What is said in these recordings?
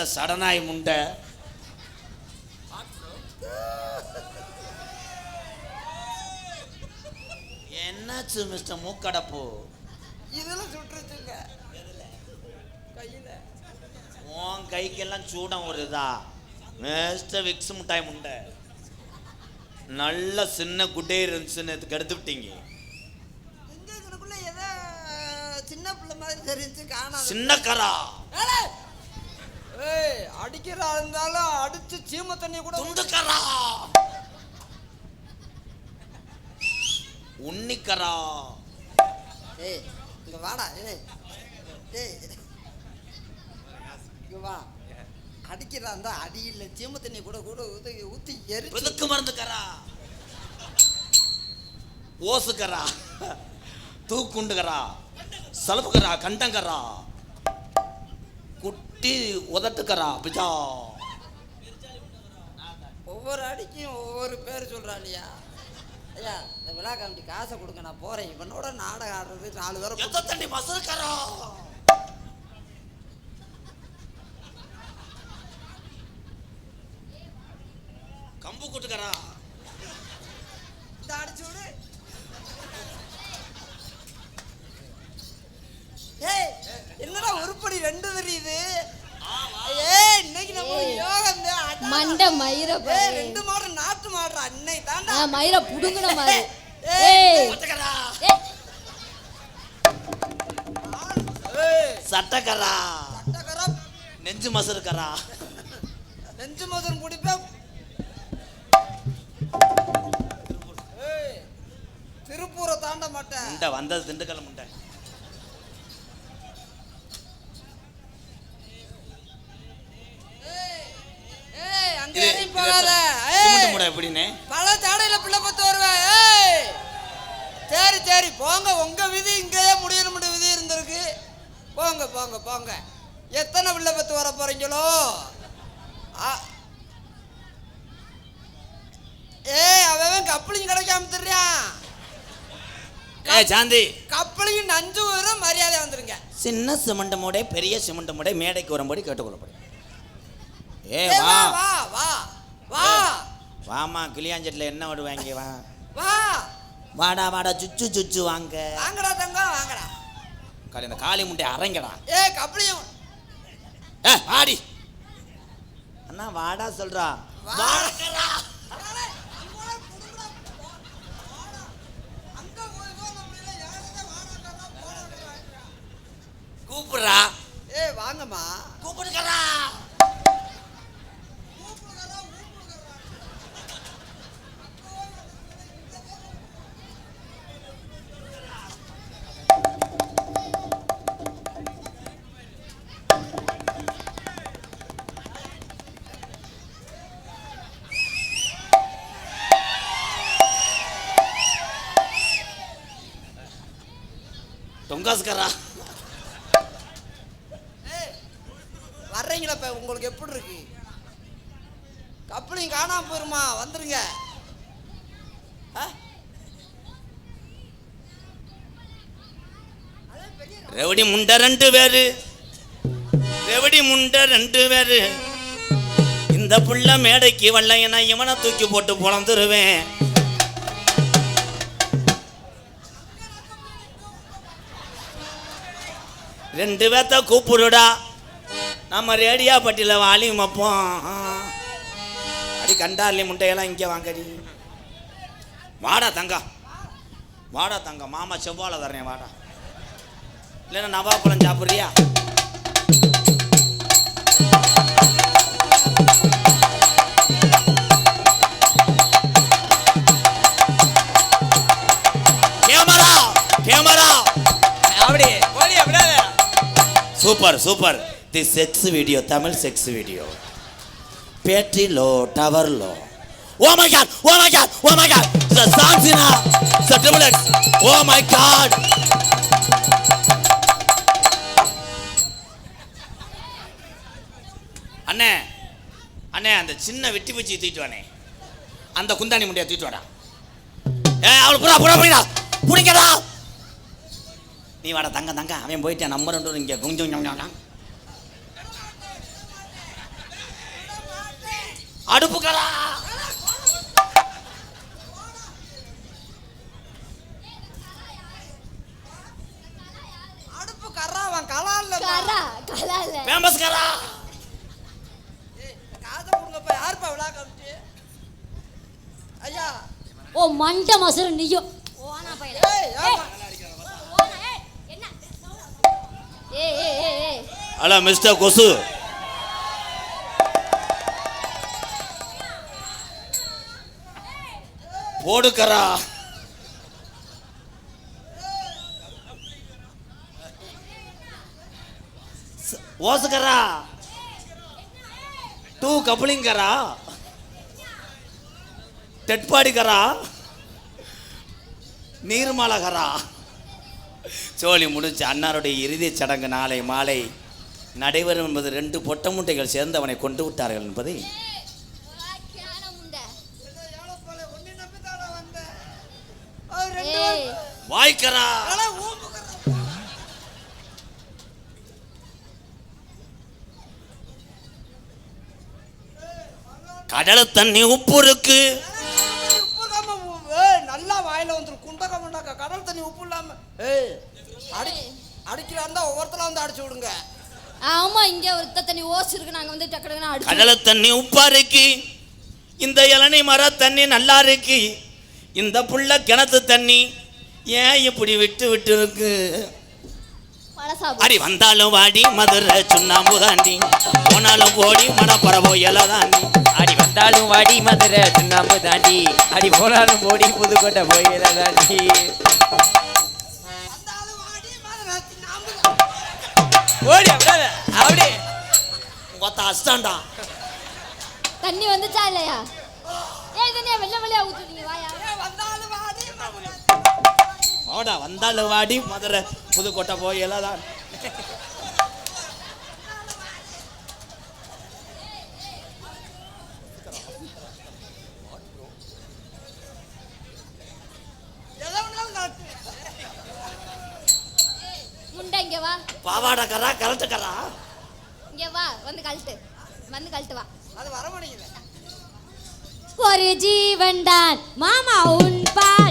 Mister சடனாய் முண்டை. என்னாச்சு mister மூக்கடப்பு? இதெல்லாம் சுட்டுருச்சுங்க. கையில. உன் கைக்கெல்லாம் சூடம் வருதா? மிஸ்டர் விக்ஸ் முட்டாய் முண்டை. நல்ல சின்ன குட்டே இருந்துச்சுன்னு இதுக்கு எடுத்து விட்டீங்க சின்ன பிள்ளை மாதிரி தெரிஞ்சு காணாது சின்ன கரா. ஏலே! ஏய் அடிக்கிறா இருந்தாலும் அடிச்சு சீம தண்ணி கூட துண்டு கரா உன்னிக்கரா. ஏய் இங்க வாடா ஏய். ஏய் இங்க வா. அடிக்கிறா இருந்தா அடி இல்ல சீம தண்ணி கூட கூட ஊத்தி ஊத்தி எரிச்சு. வெதுக்கு மருந்து கரா ஓசுக்கரா. தூக்குண்டுகரா சலப்புக்கரா கண்டங்கரா. குட்டி உதட்டுக்கரா பிஜா. ஒவ்வொரு அடிக்கும் ஒவ்வொரு பேர் சொல்றா இல்லையா? ஐயா இந்த விழா காமிட்டி காசை கொடுங்க நான் போறேன். இவனோட நாடகம் ஆடுறது நாலு பேரை எத்த தண்ணி மசருக்கரா கம்பு கூட்டுக்கரா இந்த அடிச்சு விடு. ரெண்டு தெரியுது. மண்டை மயிர. ரெண்டு மாடு நாட்டு மாடுறா இன்னைக்கு தாண்டா. மயிர புடுங்கின மாதிரி சட்டக்கரா. நெஞ்சு மசருக்கரா நெஞ்சு மோதன் குடிப்பேன். ஏய் திருப்பூரை தாண்ட மாட்டேன். வந்தது திண்டுக்கல் முண்டை. அங்க இது இறங்கி இது போகாத சிமெண்ட் ஏய் முடை எப்படின்னு? பல தாடையில பிள்ளை பத்து வருவேன் ஏய். சரி சரி போங்க. உங்க விதி இங்கேயே முடியணும் விதி இருந்திருக்கு. போங்க போங்க போங்க. எத்தனை பிள்ளை பத்து வர போறீங்களோ? ஆ- ஏய் அவன் கப்பலிங் கிடைக்காம தெரியான் ஏ சாந்தி. கப்பலிங் நஞ்சு வரும் மரியாதை வந்துருங்க. சின்ன சிமெண்ட் மூடை பெரிய சிமெண்ட் மூடை மேடைக்கு வரும்படி கேட்டுக்கொள்ளப்படும். ஏ வா. வா வா. வா. வாமா கிளியாஞ்சட்டில் என்ன விடுவாங்க வா. வா. வாடா வாடா சுச்சு சுச்சு வாங்க. வாங்கடா தங்கம் வாங்கடா. காலி இந்த காளி முண்டை அரைங்கடா. ஏய் கப்பலியும் ஏ வாடி. அண்ணா வாடா சொல்றா. வாடா. கூப்பிடுறா. ஏய் வாங்கம்மா. கூப்பிடுக்கறா ஏய் வர்றீங்களா இப்ப? உங்களுக்கு எப்படி இருக்கு? கப்பலிங் காணாம போயிருமா? வந்துருங்க? ரெவடி முண்டை ரெண்டு பேரு. ரெவடி முண்டை ரெண்டு பேரு. இந்த புள்ள மேடைக்கு வல்லையனா இவனை தூக்கி போட்டு பொழந்துருவேன் ரெண்டு பேர்த்த கூப்பிடுடா. நம்ம ரேடியா பட்டியில் வாலியும் வைப்போம். அடி கண்டார்லி முட்டையெல்லாம் இங்கே வாங்கடி. வாடா தங்கா. வாடா தங்கம் மாமா செவ்வாழை தரேன் வாடா. இல்லைன்னா நவாப்பழம் சாப்பிட்றியா? Super. The sex video Tamil sex video battery low tower oh my god oh my god oh my god சான்சினா சட்ரிபிளட் ஓ மை காட் அண்ணே அண்ணே அந்த சின்ன வெட்டி பூச்சி தூக்கிட்டு வானே அந்த குந்தாணி முடியா தூக்கிட்டு வாடா. ஏ அவள் புறா புறா போயிடா பிடிக்கடா நீ வாடா தங்க தங்க. அவன் போயிட்டான் நம்ம ரெண்டு பேரும் இங்கே கொஞ்சம் அடுப்பு கர்றாவன் கலால்ல கரா கலால ஃபேமஸ் ஏய் ஹலோ மிஸ்டர் கொசு. போடுக்கரா ஓசுக்கரா டூ கப்ளிங்கரா தெட்பாடிக்கரா நீர்மலகரா சோழி முடிச்சு அன்னாருடைய இறுதிச் சடங்கு நாளை மாலை நடைபெறும் என்பது ரெண்டு பொட்ட முட்டைகள் சேர்ந்து அவனை கொண்டு விட்டார்கள் என்பதை வாய்க்கரா. ஆனா கடல் தண்ணி உப்பு இருக்கு. உப்பு நல்லா வாயில வந்துடும் குண்டகம் கடல் தண்ணி உப்பு இல்லாம ஏய் அடி வந்து அடிச்சு விடுங்க. ஆமா இங்க ஒரு தண்ணி ஓஸ் இருக்கு நாங்க வந்து டக்கு கடல் தண்ணி உப்பா இருக்கு. இந்த இளநீ மர தண்ணி நல்லா இருக்கு. இந்த புள்ள கிணத்து தண்ணி ஏன் இப்படி விட்டு விட்டு இருக்கு? அடி வந்தாலும் வாடி மதுரை சுண்ணாம்பு தாண்டி. போனாலும் போடி மணப்பறவோ இலை தாண்டி. அடி வந்தாலும் வாடி மதுரை சுண்ணாம்பு தாண்டி. அடி போனாலும் போடி புதுக்கோட்டை போயில தாண்டி. ஓடி அப்படியே அப்படியே மொத்த அஸ்தாண்டா தண்ணி வந்துச்சா இல்லையா? ஏய் தண்ணியா வெள்ள வெள்ளையா ஊத்துறீங்க வாயா. வந்தாலும் வாடி மாதிரி ஓடா வந்தாலும் வாடி மதுரை புதுக்கோட்டை போய் இலை தான். பாவாடக்கரா கரட்டுக்கரா இங்க வா வந்து கழட்டு. வந்து கழட்டு வா. அது வர மாட்டேங்குது. ஒரு ஜீவன் தான் மாமா உன் பாடல்தான்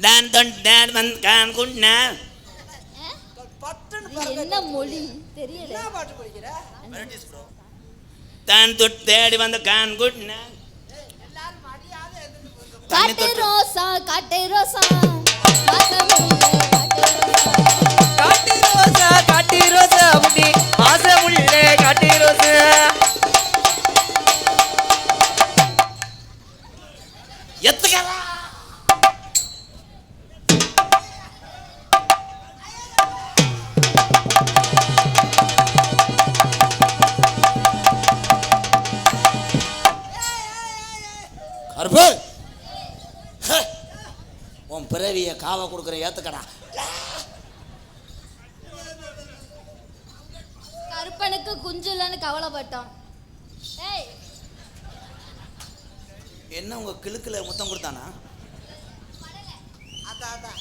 நான் தொன் நான் வந் கான் குண்ணா என்ன மொழி? தெரியல. என்ன பாட்டு படிக்கிற? தான் தொட் தேடி வந்த கான் குண்ணா காட்டு தொட்டு ரோசா. காட்டு ரோசா வாசமுள்ள காட்டு ரோசா. காட்டு ரோசா காட்டு ரோசா முடி குஞ்சு இல்லைன்னு கவலைப்பட்டோம். ஏய். என்ன உங்க கிழக்குல முத்தம் கொடுத்தானா? அதான் அதான்.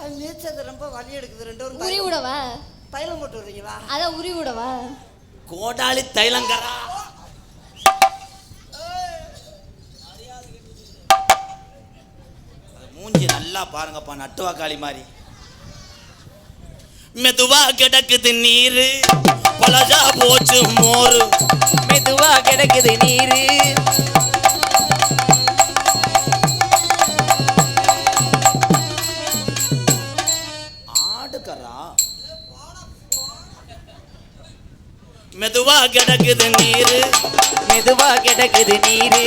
அது நீச்சது ரொம்ப வலி எடுக்குது ரெண்டு பேரும் உரி விடவா? தைலம் போட்டு விடுறீங்களா? அதான் உரி விடவா? கோடாலி தைலங்கரா. அது மூஞ்சி நல்லா பாருங்கப்பா நட்டுவாக்காளி மாதிரி. மெதுவா கிடக்குது நீரு. பலஜா போச்சு மோர். மெதுவா கிடைக்குது நீரு. மெதுவா கிடக்குது நீரு. மெதுவா கிடக்குது நீரு.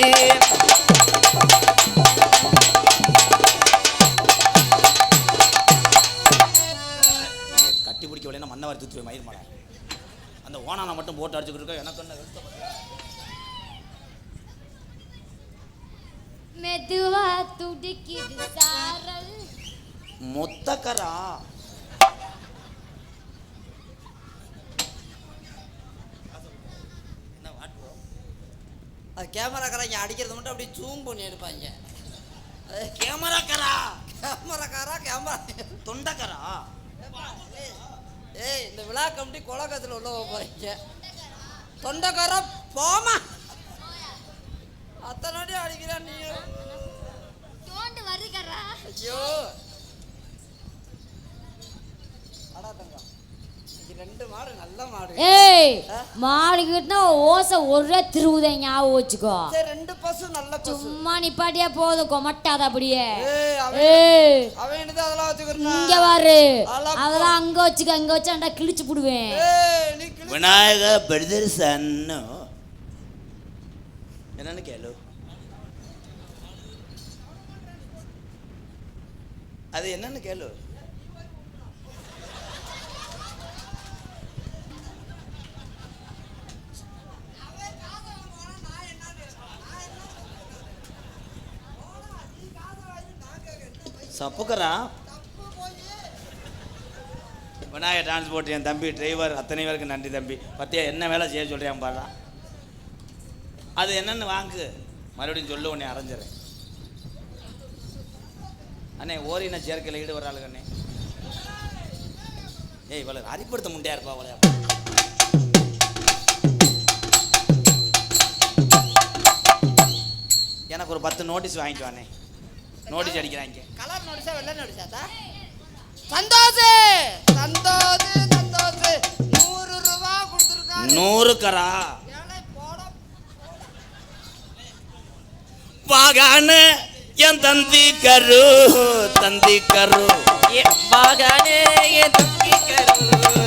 ஓனானை மட்டும் போட்டு அடிச்சுக்கிட்டு இருக்க? எனக்கு என்ன மெதுவா துடிக்குது சாரல். மொத்தக்கரா அது கேமராக்காரா இங்கே அடிக்கிறது மட்டும் அப்படியே ஜூம் பண்ணி எடுப்பாங்க. கேமராக்காரா கேமராக்காரா கேமரா தொண்டக்காரா ஏய் இந்த விழா கமிட்டி கொலக்கத்தில் உள்ள போறீங்க. தொண்டைக்காரா போமா அத்தனை அடிக்கிறான் நீ ஐயோ. ஏய் மாடுகிட்ட ஓசை ஒரே திருவுதை ஞாபகம் வச்சுக்கோ. சரி ரெண்டு பசு நல்ல பசு. சும்மா நிப்பாட்டியா போதும் கொமட்டாத அப்படியே. ஏய் அவன் ஏய். அவன் என்னது அதெல்லாம் வச்சுக்கிறா இங்க பாரு. அதெல்லாம் அதெல்லாம் அங்க வச்சுக்க அங்க வச்சாண்டா கிழிச்சு புடுவேன். ஏய் நீ கிளி- விநாயக பிரதர் சன்னு என்னன்னு கேளு. அது என்னன்னு கேளு. சப்புக்கரா விநாயகர் டிரான்ஸ்போர்ட் என் தம்பி டிரைவர் அத்தனை பேருக்கு நன்றி தம்பி. பத்தியா என்ன வேலை செய்ய சொல்கிறேன் பாரு அது என்னென்னு வாங்கு. மறுபடியும் சொல்லு உன்னை அரைஞ்சிறேன். அண்ணே ஓரின சேர்க்கையில் ஈடுபடுறாள் அண்ணே. ஏய் இவ்வளோ அறிப்படுத்த முண்டையா இருப்பா அவளையா எனக்கு ஒரு பத்து நோட்டீஸ் வாங்கிட்டு வானே நோட்டீஸ் அடிக்கிறாங்க. கலர் நோடிச்சா வெள்ளை நோடிச்சாத்தா சந்தோஷ்! சந்தோஷ் சந்தோஷ். நூறு ரூபா கொடுத்துருக்காரு. நூறு கரா. வாகான என் தந்தி கரு தந்தி கரு. ஏ பாகானே ஏ தம்பி கரு.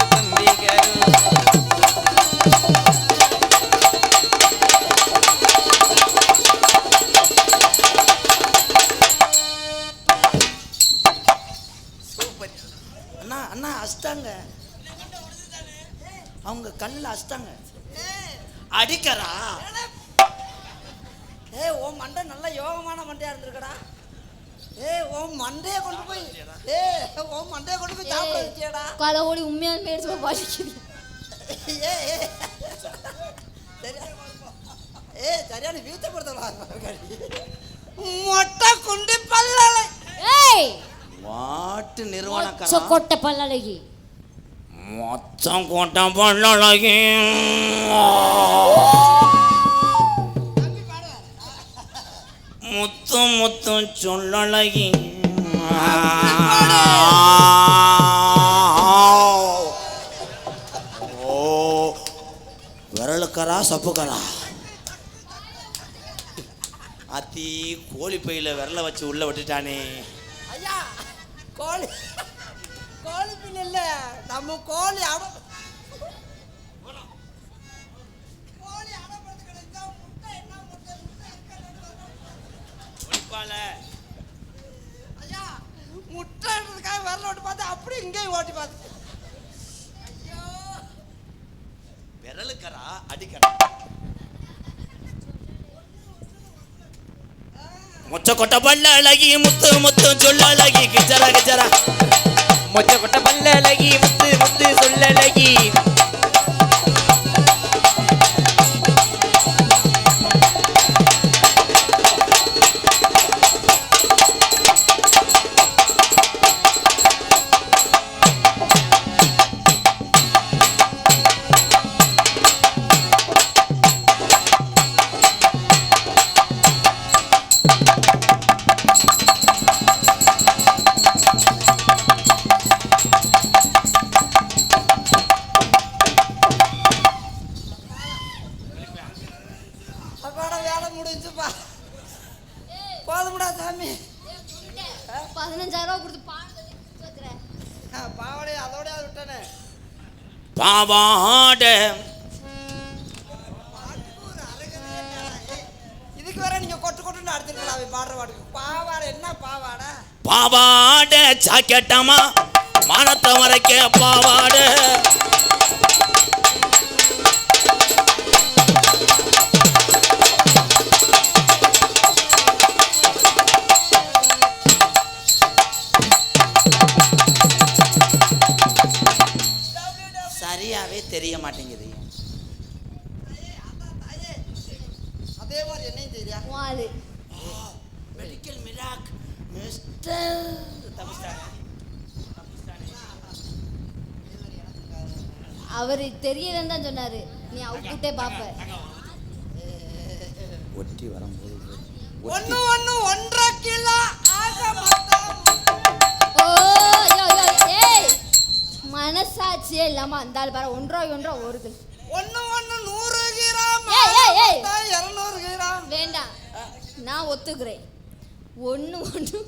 மண்டை நல்ல யோகமான மண்டையா இருந்திருக்கடா. ஏய் உன் மண்டையை கொண்டு போய் ஏய் உன் மண்டையை கொண்டு போய் சாப்பிட வச்சியடா. கொலை ஓடி உண்மையான பேர் சொல்ல பாதிக்குது. ஏய் ஏய் சரியா ஏய் சரியான வீழ்த்தப்படுத்தலாம் மொட்டை குண்டி பல்லலை ஏய்! மாட்டு மொச்ச நிறுவனக்காரன் கொட்டை பல்லழகி மொத்தம் கூட்டம் பண்ணலகி முத்தும் முத்தும் சொல்லலகி ஓ விரலுக்கரா சப்புக்கரா அத்தி கோழி பையில விரல வச்சு உள்ள விட்டுட்டானே. ஐயா கோழி கோழி பின் இல்ல நம்ம கோழி அட இருக்க ஐயா முட்டை எடுக்கிறதுக்காக வரல ஓட்டி பார்த்து அப்படி இங்கேயும் ஓட்டி பார்த்து. ஐயோ. விரலுக்கரா அடிக்கரா மொச்ச கொட்ட பல்ல அழகி முத்து முத்து சொல்ல அழகி கிச்சரா கிச்சரா. மொச்ச கொட்ட பல்ல அழகி முத்து முத்து சொல்ல அழகி. போதும்டா சாமி. பதினஞ்சாயிரம் கொடுத்து பாவடை அதோட விட்டானே. பாவாட. இதுக்கு வேற நீங்க கொட்டு கொட்டுன்னு அடிச்சிருக்கலாம் அவன் பாடுற பாட்டுக்கு? பாவாடை என்ன பாவாடை? பாவாட சாக்கெட்டமா மானத்தை மறைக்க பாவாட. தெரிய மாட்டேங்குது. அதே மாதிரி என்னையும் தெரியா. மெடிக்கல் மிராக் மிஸ்டர் அவர் தெரியலன்னு தான் சொன்னாரு. நீ அவர்கிட்ட பாப்ப. ஒட்டி வரும்போது ஒன்று ஒன்று இல்லாம அந்தாள் பாரு ஒன்றா ஒன்றோ ஒருது ஒண்ணு ஒன்னு நூறு கிராம் இருநூறு கிராம். வேண்டாம். நான் ஒத்துக்கிறேன். ஒண்ணு ஒண்ணு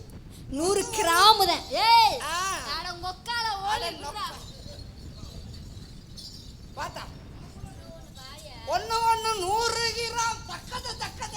நூறு கிராம் தான். ஏய் அட உக்கால ஓடி பார்த்தா. ஒன்னு ஒன்னு நூறு கிராம் தக்கது தக்கது